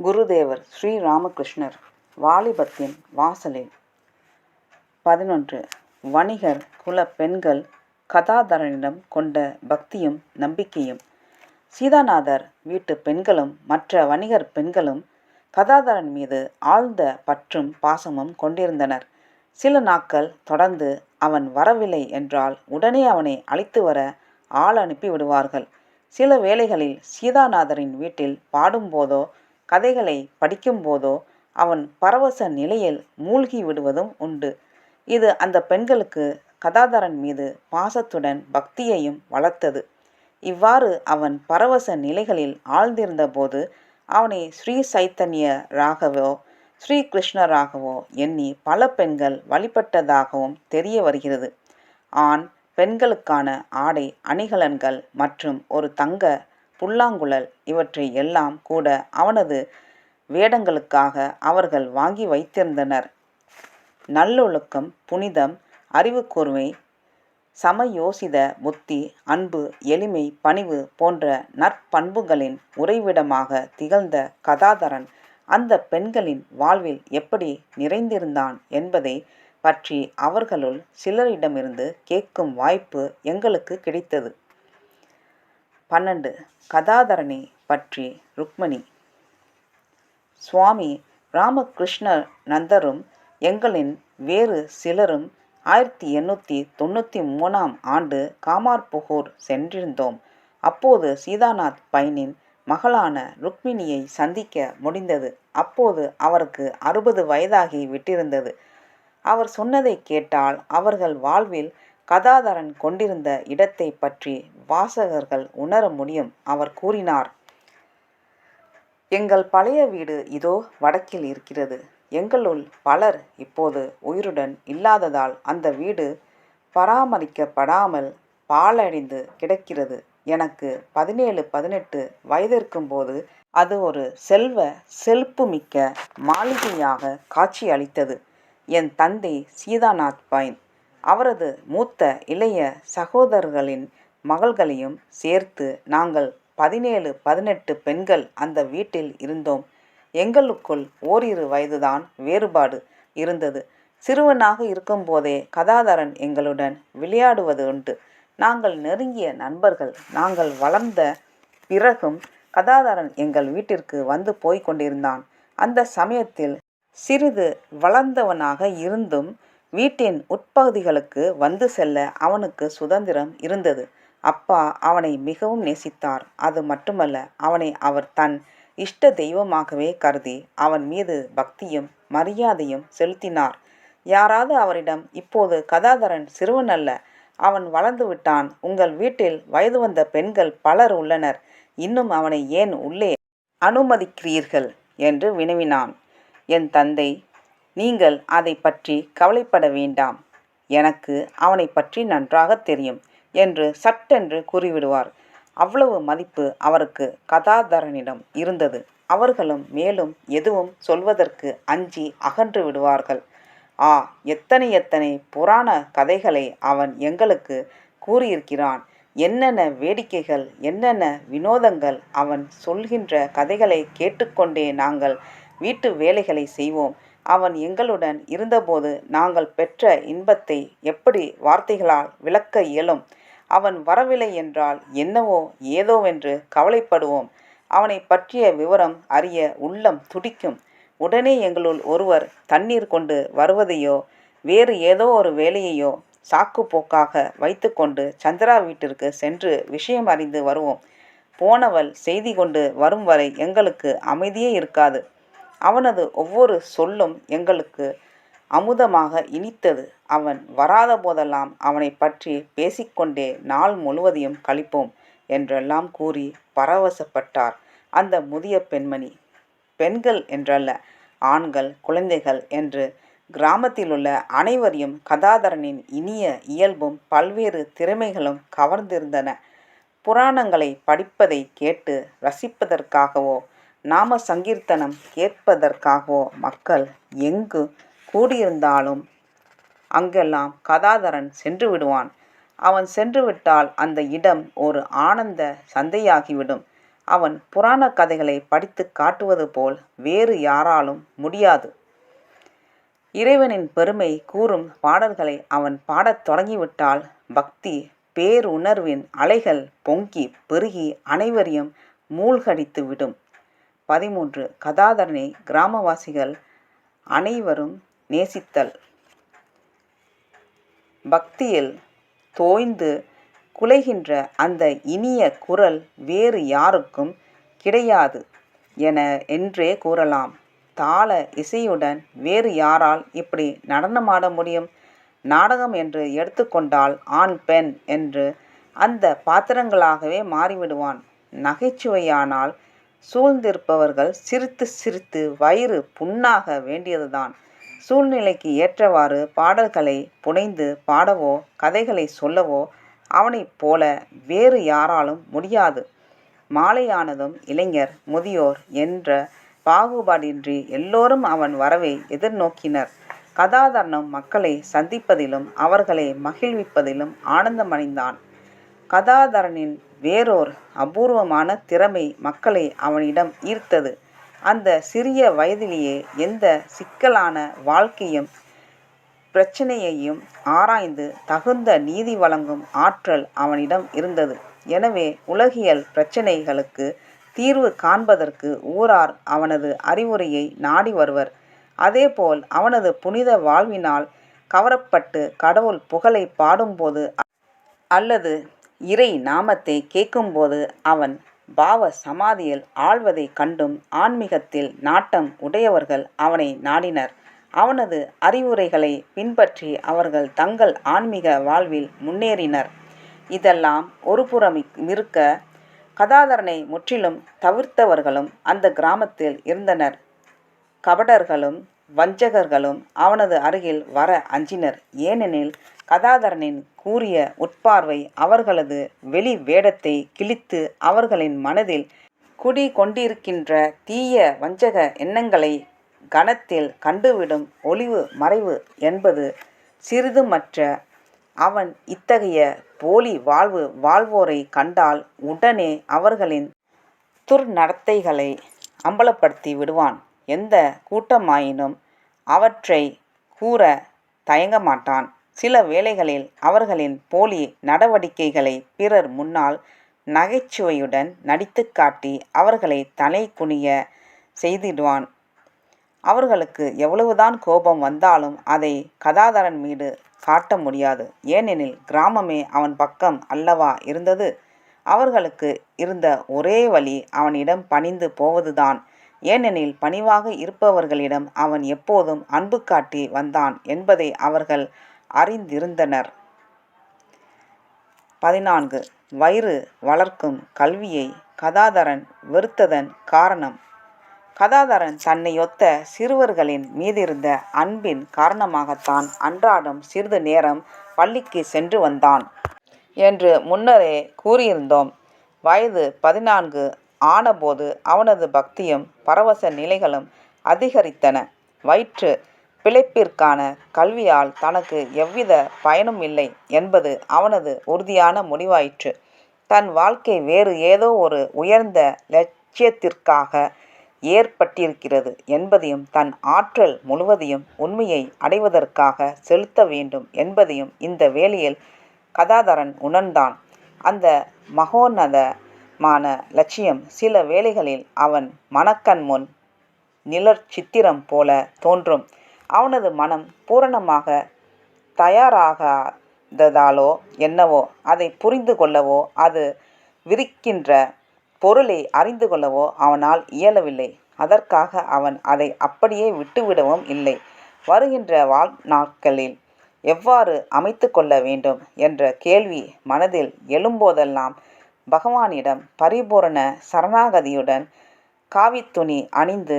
குருதேவர் ஸ்ரீ ராமகிருஷ்ணர் வாலிபத்தின் வாசலில். பதினொன்று. வணிகர் குல பெண்கள் கதாதரனிடம் கொண்ட பக்தியும் நம்பிக்கையும். சீதாநாதர் வீட்டு பெண்களும் மற்ற வணிகர் பெண்களும் கதாதரன் மீது ஆழ்ந்த பற்றும் பாசமும் கொண்டிருந்தனர். சில நாட்கள் தொடர்ந்து அவன் வரவில்லை என்றால் உடனே அவனை அழைத்து வர ஆள் அனுப்பி விடுவார்கள். சில வேளைகளில் சீதாநாதரின் வீட்டில் பாடும்போதோ கதைகளை படிக்கும்போதோ அவன் பரவச நிலையில் மூழ்கி விடுவதும் உண்டு. இது அந்த பெண்களுக்கு கதாதரன் மீது பாசத்துடன் பக்தியையும் வளர்த்தது. இவ்வாறு அவன் பரவச நிலைகளில் ஆழ்ந்திருந்தபோது அவனை ஸ்ரீ சைத்தன்ய ராகவோ ஸ்ரீ கிருஷ்ணராகவோ எண்ணி பல பெண்கள் வழிபட்டதாகவும் தெரிய வருகிறது. ஆண் பெண்களுக்கான ஆடை அணிகலன்கள் மற்றும் ஒரு தங்க புல்லாங்குழல் இவற்றை எல்லாம் கூட அவனது வேடங்களுக்காக அவர்கள் வாங்கி வைத்திருந்தனர். நல்லொழுக்கம் புனிதம் அறிவுக்கூர்மை சமயோசித புத்தி அன்பு எளிமை பணிவு போன்ற நற்பண்புகளின் உறைவிடமாக திகழ்ந்த கதாதரன் அந்த பெண்களின் வாழ்வில் எப்படி நிறைந்திருந்தான் என்பதை பற்றி அவர்களுள் சிலரிடமிருந்து கேட்கும் வாய்ப்பு எங்களுக்கு கிடைத்தது. பன்னெண்டு. கதாதரணி பற்றி ருக்மணி. சுவாமி ராமகிருஷ்ண நந்தரும் எங்களின் வேறு சிலரும் ஆயிரத்தி எண்ணூற்றி தொண்ணூற்றி மூணாம் ஆண்டு காமார்புகூர் சென்றிருந்தோம். அப்போது சீதாநாத் பைனின் மகளான ருக்மிணியை சந்திக்க முடிந்தது. அப்போது அவருக்கு அறுபது வயதாகி விட்டிருந்தது. அவர் சொன்னதை கேட்டால் அவர்கள் வாழ்வில் கதாதரன் கொண்டிருந்த இடத்தை பற்றி வாசகர்கள் உணர முடியும் அவர் கூறினார். எங்கள் பழைய வீடு இதோ வடக்கில் இருக்கிறது. எங்களுள் பலர் இப்போது உயிருடன் இல்லாததால் அந்த வீடு பராமரிக்கப்படாமல் பாழடைந்து கிடக்கிறது. எனக்கு பதினேழு பதினெட்டு வயதிருக்கும்போது அது ஒரு செல்வ செழிப்புமிக்க மாளிகையாக காட்சி அளித்தது என் தந்தை சீதாநாத் பைன். அவரது மூத்த இளைய சகோதரர்களின் மகள்களையும் சேர்த்து நாங்கள் பதினேழு பதினெட்டு பெண்கள் அந்த வீட்டில் இருந்தோம். எங்களுக்குள் ஓரிரு வயதுதான் வேறுபாடு இருந்தது. சிறுவனாக இருக்கும்போதே கதாதரன் எங்களுடன் விளையாடுவது உண்டு. நாங்கள் நெருங்கிய நண்பர்கள். நாங்கள் வளர்ந்த பிறகும் கதாதரன் எங்கள் வீட்டிற்கு வந்து போய் கொண்டிருந்தான். அந்த சமயத்தில் சிறிது வளர்ந்தவனாக இருந்தும் வீட்டின் உட்பகுதிகளுக்கு வந்து செல்ல அவனுக்கு சுதந்திரம் இருந்தது. அப்பா அவனை மிகவும் நேசித்தார். அது மட்டுமல்ல அவனை அவர் தன் இஷ்ட தெய்வமாகவே கருதி அவன் மீது பக்தியும் மரியாதையும் செலுத்தினார். யாராவது அவரிடம் இப்போது கதாதரன் சிறுவன் அல்ல அவன் வளர்ந்து விட்டான். உங்கள் வீட்டில் வயது வந்த பெண்கள் பலர் உள்ளனர். இன்னும் அவனை ஏன் உள்ளே அனுமதிக்கிறீர்கள்? என்று வினவினான். என் தந்தை நீங்கள் அதை பற்றி கவலைப்பட வேண்டாம். எனக்கு அவனை பற்றி நன்றாக தெரியும் என்று சட்டென்று கூறிவிடுவார். அவ்வளவு மதிப்பு அவருக்கு கதாதரனிடம் இருந்தது. அவர்களும் மேலும் எதுவும் சொல்வதற்கு அஞ்சி அகன்று விடுவார்கள். ஆ எத்தனை எத்தனை புராண கதைகளை அவன் எங்களுக்கு கூறியிருக்கிறான். என்னென்ன வேடிக்கைகள் என்னென்ன வினோதங்கள் அவன் சொல்கின்ற கதைகளை கேட்டுக்கொண்டே நாங்கள் வீட்டு வேலைகளை செய்வோம். அவன் எங்களுடன் இருந்தபோது நாங்கள் பெற்ற இன்பத்தை எப்படி வார்த்தைகளால் விளக்க இயலும்? அவன் வரவில்லை என்றால் என்னவோ ஏதோவென்று கவலைப்படுவோம். அவனை பற்றிய விவரம் அறிய உள்ளம் துடிக்கும். உடனே எங்களுள் ஒருவர் தண்ணீர் கொண்டு வருவதையோ வேறு ஏதோ ஒரு வேலையையோ சாக்கு போக்காக வைத்துக்கொண்டு சந்திரா வீட்டிற்கு சென்று விஷயம் அறிந்து வருவோம். போனவள் செய்தி கொண்டு வரும் வரை எங்களுக்கு அமைதியே இருக்காது. அவனது ஒவ்வொரு சொல்லும் எங்களுக்கு அமுதமாக இனித்தது. அவன் வராத போதெல்லாம் அவனை பற்றி பேசிக்கொண்டே நாள் முழுவதையும் கழிப்போம் என்றெல்லாம் கூறி பரவசப்பட்டார் அந்த முதிய பெண்மணி. பெண்கள் என்றல்ல ஆண்கள் குழந்தைகள் என்று கிராமத்தில் உள்ள அனைவரையும் கதாதரனின் இனிய இயல்பும் பல்வேறு திறமைகளும் கவர்ந்திருந்தன. புராணங்களை படிப்பதை கேட்டு ரசிப்பதற்காகவோ நாம சங்கீர்த்தனம் கேட்பதற்காகவோ மக்கள் எங்கு கூடியிருந்தாலும் அங்கெல்லாம் கதாதரன் சென்று விடுவான் அவன் சென்றுவிட்டால் அந்த இடம் ஒரு ஆனந்த சந்தையாகிவிடும் அவன் புராணக் கதைகளை படித்துக் காட்டுவது போல் வேறு யாராலும் முடியாது. இறைவனின் பெருமை கூறும் பாடல்களை அவன் பாடத் தொடங்கிவிட்டால் பக்தி பேருணர்வின் அலைகள் பொங்கி பெருகி அனைவரையும் மூழ்கடித்து விடும். பதிமூன்று. கதாதரனை கிராமவாசிகள் அனைவரும் நேசித்தல். பக்தியில் தோய்ந்து குலைகின்ற அந்த இனிய குரல் வேறு யாருக்கும் கிடையாது என என்றே கூறலாம். தாள இசையுடன் வேறு யாரால் இப்படி நடனமாட முடியும்? நாடகம் என்று எடுத்துக்கொண்டால் ஆண் பெண் என்று அந்த பாத்திரங்களாகவே மாறிவிடுவான். நகைச்சுவையானால் சூழ்ந்திருப்பவர்கள் சிரித்து சிரித்து வயிறு புண்ணாக வேண்டியதுதான். சூழ்நிலைக்கு ஏற்றவாறு பாடல்களை புனைந்து பாடவோ கதைகளை சொல்லவோ அவனைப் போல வேறு யாராலும் முடியாது. மாலையானதும் இளைஞர் முதியோர் என்ற பாகுபாடின்றி எல்லோரும் அவன் வரவை எதிர்நோக்கினர். கதாதரனும் மக்களை சந்திப்பதிலும் அவர்களை மகிழ்விப்பதிலும் ஆனந்தமடைந்தான். கதாதரனின் வேறோர் அபூர்வமான திறமை மக்களை அவனிடம் ஈர்த்தது. அந்த சிறிய வயதிலேயே எந்த சிக்கலான வாழ்க்கையும் பிரச்சனையையும் ஆராய்ந்து தகுந்த நீதி வழங்கும் ஆற்றல் அவனிடம் இருந்தது. எனவே உலகியல் பிரச்சனைகளுக்கு தீர்வு காண்பதற்கு ஊரார் அவனது அறிவுரையை நாடி வருவர். அதேபோல் அவனது புனித வாழ்வினால் கவரப்பட்டு கடவுள் புகழைப் பாடும்போது அல்லது இறை நாமத்தை கேட்கும்போது அவன் பாவ சமாதியில் ஆழ்வதைக் கண்டும் ஆன்மீகத்தில் நாட்டம் உடையவர்கள் அவனை நாடினர். அவனது அறிவுரைகளைப் பின்பற்றி அவர்கள் தங்கள் ஆன்மீக வாழ்வில் முன்னேறினர். இதெல்லாம் ஒருபுறமிருக்க கதாதரனை முற்றிலும் தவிர்த்தவர்களும் அந்த கிராமத்தில் இருந்தனர். கபடர்களும் வஞ்சகர்களும் அவனது அருகில் வர அஞ்சினர். ஏனெனில் கதாதரனின் கூறிய உட்பார்வை அவர்களது வெளி வேடத்தை கிழித்து அவர்களின் மனதில் குடிகொண்டிருக்கின்ற தீய வஞ்சக எண்ணங்களை கணத்தில் கண்டுவிடும் ஒளிவு மறைவு என்பது சிறிதுமற்ற அவன் இத்தகைய போலி வாழ்வு வாழ்வோரைக் கண்டால் உடனே அவர்களின் துர்நடத்தைகளை அம்பலப்படுத்தி விடுவான். எந்த கூட்டமாயினும் அவற்றை கூற தயங்க தயங்கமாட்டான். சில வேளைகளில் அவர்களின் போலி நடவடிக்கைகளை பிறர் முன்னால் நகைச்சுவையுடன் நடித்து காட்டி அவர்களை தலை குனிய செய்திடுவான். அவர்களுக்கு எவ்வளவுதான் கோபம் வந்தாலும் அதை கதாதரன் மீது காட்ட முடியாது. ஏனெனில் கிராமமே அவன் பக்கம் அல்லவா இருந்தது. அவர்களுக்கு இருந்த ஒரே வழி அவனிடம் பணிந்து போவதுதான். ஏனெனில் பணிவாக இருப்பவர்களிடம் அவன் எப்போதும் அன்பு காட்டி வந்தான் என்பதை அவர்கள் அறிந்திருந்தனர். பதினான்கு. வயிறு வளர்க்கும் கல்வியை கதாதரன் வெறுத்ததன் காரணம் கதாதரன் தன்னையொத்த சிறுவர்களின் மீதிருந்த அன்பின் காரணமாகத்தான் அன்றாடம் சிறிது நேரம் பள்ளிக்கு சென்று வந்தான் என்று முன்னரே கூறியிருந்தோம். வயது பதினான்கு ஆனபோது அவனது பக்தியும் பரவச நிலைகளும் அதிகரித்தன. வயிற்று பிழைப்பிற்கான கல்வியால் தனக்கு எவ்வித பயனும் இல்லை என்பது அவனது உறுதியான முடிவாயிற்று. தன் வாழ்க்கை வேறு ஏதோ ஒரு உயர்ந்த லட்சியத்திற்காக ஏற்பட்டிருக்கிறது என்பதையும் தன் ஆற்றல் முழுவதையும் உண்மையை அடைவதற்காக செலுத்த வேண்டும் என்பதையும் இந்த வேளையில் கதாதரன் உணர்ந்தான். அந்த மகோன்னதமான லட்சியம் சில வேளைகளில் அவன் மனக்கண்முன் நிழற்சித்திரம் போல தோன்றும். அவனது மனம் பூரணமாக தயாராகாததாலோ என்னவோ அதை புரிந்து கொள்ளவோ அது விரிக்கின்ற பொருளை அறிந்து கொள்ளவோ அவனால் இயலவில்லை. அதற்காக அவன் அதை அப்படியே விட்டுவிடவும் இல்லை. வருகின்ற வாழ்நாட்களில் எவ்வாறு அமைத்து கொள்ள வேண்டும் என்ற கேள்வி மனதில் எழும்போதெல்லாம் பகவானிடம் பரிபூரண சரணாகதியுடன் காவித்துணி அணிந்து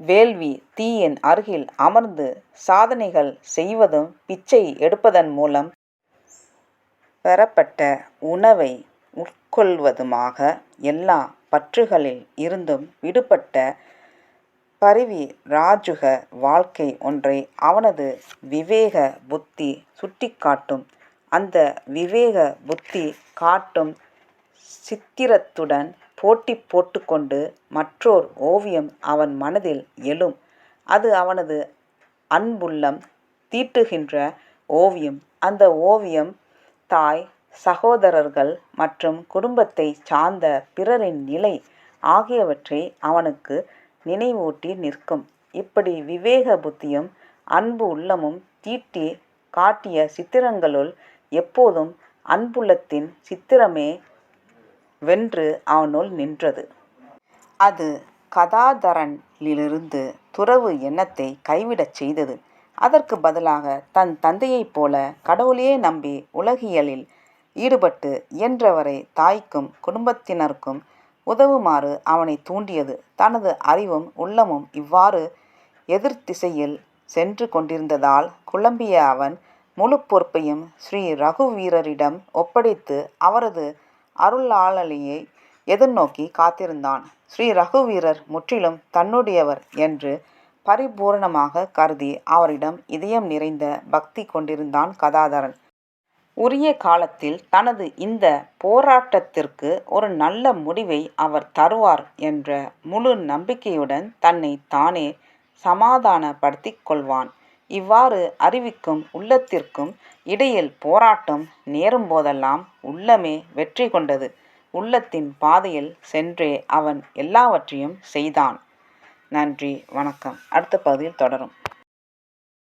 வேள்வி தீயின் அருகில் அமர்ந்து சாதனைகள் செய்வதும் பிச்சை எடுப்பதன் மூலம் பெறப்பட்ட உணவை உட்கொள்வதுமாக எல்லா பற்றுகளில் இருந்தும் விடுபட்ட பரிவிராஜுக வாழ்க்கை ஒன்றை அவனது விவேக புத்தி சுட்டிக்காட்டும். அந்த விவேக புத்தி காட்டும் சித்திரத்துடன் போட்டி போட்டுக்கொண்டு மற்றோர் ஓவியம் அவன் மனதில் எழும். அது அவனது அன்புள்ளம் தீட்டுகின்ற ஓவியம். அந்த ஓவியம் தாய், சகோதரர்கள் மற்றும் குடும்பத்தைச் சார்ந்த பிறரின் நிலை ஆகியவற்றை அவனுக்கு நினைவூட்டி நிற்கும். இப்படி விவேக புத்தியும் அன்பு உள்ளமும் தீட்டி காட்டிய சித்திரங்களுள் எப்போதும் அன்புள்ளத்தின் சித்திரமே வென்று அவனுள் நின்றது. அது கதாதரனிலிருந்து துறவு எண்ணத்தை கைவிடச் செய்தது. அதற்கு பதிலாக தன் தந்தையைப் போல கடவுளையே நம்பி உலகியலில் ஈடுபட்டு இயன்றவரை தாய்க்கும் குடும்பத்தினருக்கும் உதவுமாறு அவனை தூண்டியது. தனது அறிவும் உள்ளமும் இவ்வாறு எதிர்த்திசையில் சென்று கொண்டிருந்ததால் குழம்பிய அவன் முழு பொறுப்பையும் ஸ்ரீ ரகுவீரரிடம் ஒப்படைத்து அவரது அருளாளலியை எதிர்நோக்கி காத்திருந்தான். ஸ்ரீ ரகுவீரர் முற்றிலும் தன்னுடையவர் என்று பரிபூரணமாக கருதி அவரிடம் இதயம் நிறைந்த பக்தி கொண்டிருந்தான் கதாதரன். உரிய காலத்தில் தனது இந்த போராட்டத்திற்கு ஒரு நல்ல முடிவை அவர் தருவார் என்ற முழு நம்பிக்கையுடன் தன்னை தானே சமாதானப்படுத்திக் கொள்வான். இவ்வாறு அறிவிக்கும் உள்ளத்திற்கும் இடையில் போராட்டம் நேரும்போதெல்லாம் உள்ளமே வெற்றி கொண்டது. உள்ளத்தின் பாதையில் சென்றே அவன் எல்லாவற்றையும் செய்தான். நன்றி வணக்கம் அடுத்த பகுதியில் தொடரும்.